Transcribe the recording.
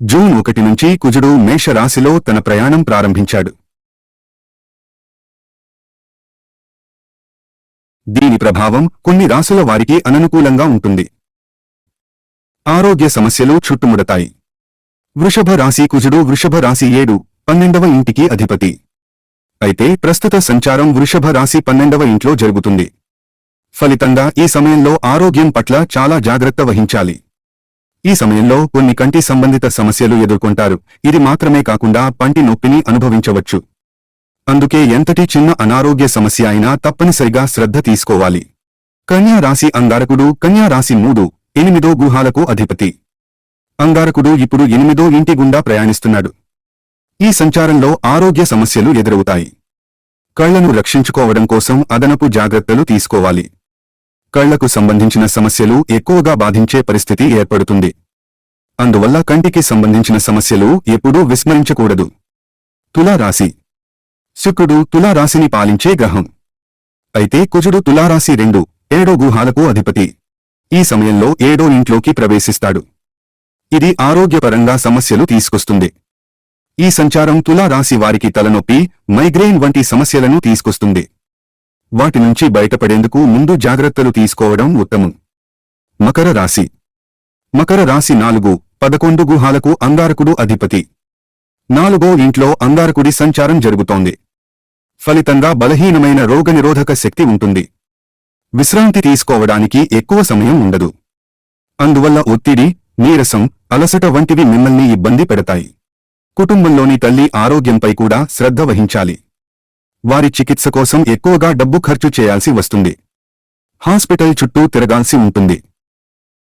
June ఒకటి నుంచి కుజుడు మేషరాశిలో తన ప్రయాణం ప్రారంభించాడు. దీని ప్రభావం కొన్ని రాసుల వారికి అననుకూలంగా ఉంటుంది. ఆరోగ్య సమస్యలు చుట్టుముడతాయి. వృషభ రాశి కుజుడు వృషభ రాశి ఏడు పన్నెండవ ఇంటికి అధిపతి. అయితే ప్రస్తుత సంచారం వృషభ రాశి పన్నెండవ ఇంట్లో జరుగుతుంది. ఫలితంగా ఈ సమయంలో ఆరోగ్యం పట్ల చాలా జాగ్రత్త వహించాలి. ఈ సమయంలో కొన్ని కంటి సంబంధిత సమస్యలు ఎదుర్కొంటారు. ఇది మాత్రమే కాకుండా పంటి నొప్పిని అనుభవించవచ్చు. అందుకే ఎంతటి చిన్న అనారోగ్య సమస్య అయినా తప్పనిసరిగా శ్రద్ధ తీసుకోవాలి. కన్యా రాశి అంగారకుడు కన్యా రాశి మూడు ఎనిమిదో గుహాలకు అధిపతి. అంగారకుడు ఇప్పుడు ఎనిమిదో ఇంటి గుండా ప్రయాణిస్తున్నాడు. ఈ సంచారంలో ఆరోగ్య సమస్యలు ఎదురవుతాయి. కళ్ళను రక్షించుకోవడం కోసం అదనపు జాగ్రత్తలు తీసుకోవాలి. కళ్ళకు సంబంధించిన సమస్యలు ఎక్కువగా బాధించే పరిస్థితి ఏర్పడుతుంది. అందువల్ల కంటికి సంబంధించిన సమస్యలు ఎప్పుడూ విస్మరించకూడదు. తులారాశి. శుక్రుడు తులారాశిని పాలించే గ్రహం. అయితే కుజుడు తులారాశి రెండు ఏడో గుహాలకు అధిపతి. ఈ సమయంలో ఏడో ఇంట్లోకి ప్రవేశిస్తాడు. ఇది ఆరోగ్యపరంగా సమస్యలు తీసుకొస్తుంది. ఈ సంచారం తులారాశి వారికి తలనొప్పి మైగ్రేన్ వంటి సమస్యలను తీసుకొస్తుంది. వాటి నుంచి బయటపడేందుకు ముందు జాగ్రత్తలు తీసుకోవడం ఉత్తమం. మకర రాశి. మకర రాశి నాలుగు పదకొండు గుహాలకు అంగారకుడు అధిపతి. నాలుగో ఇంట్లో అంగారకుడి సంచారం జరుగుతోంది. ఫలితంగా బలహీనమైన రోగనిరోధక శక్తి ఉంటుంది. విశ్రాంతి తీసుకోవడానికి ఎక్కువ సమయం ఉండదు. అందువల్ల ఒత్తిడి నీరసం అలసట వంటివి మిమ్మల్ని ఇబ్బంది పెడతాయి. కుటుంబంలోని తల్లి ఆరోగ్యంపై కూడా శ్రద్ధ వహించాలి. వారి చికిత్స కోసం ఎక్కువగా డబ్బు ఖర్చు చేయాల్సి వస్తుంది. హాస్పిటల్ చుట్టూ తిరగాల్సి ఉంటుంది.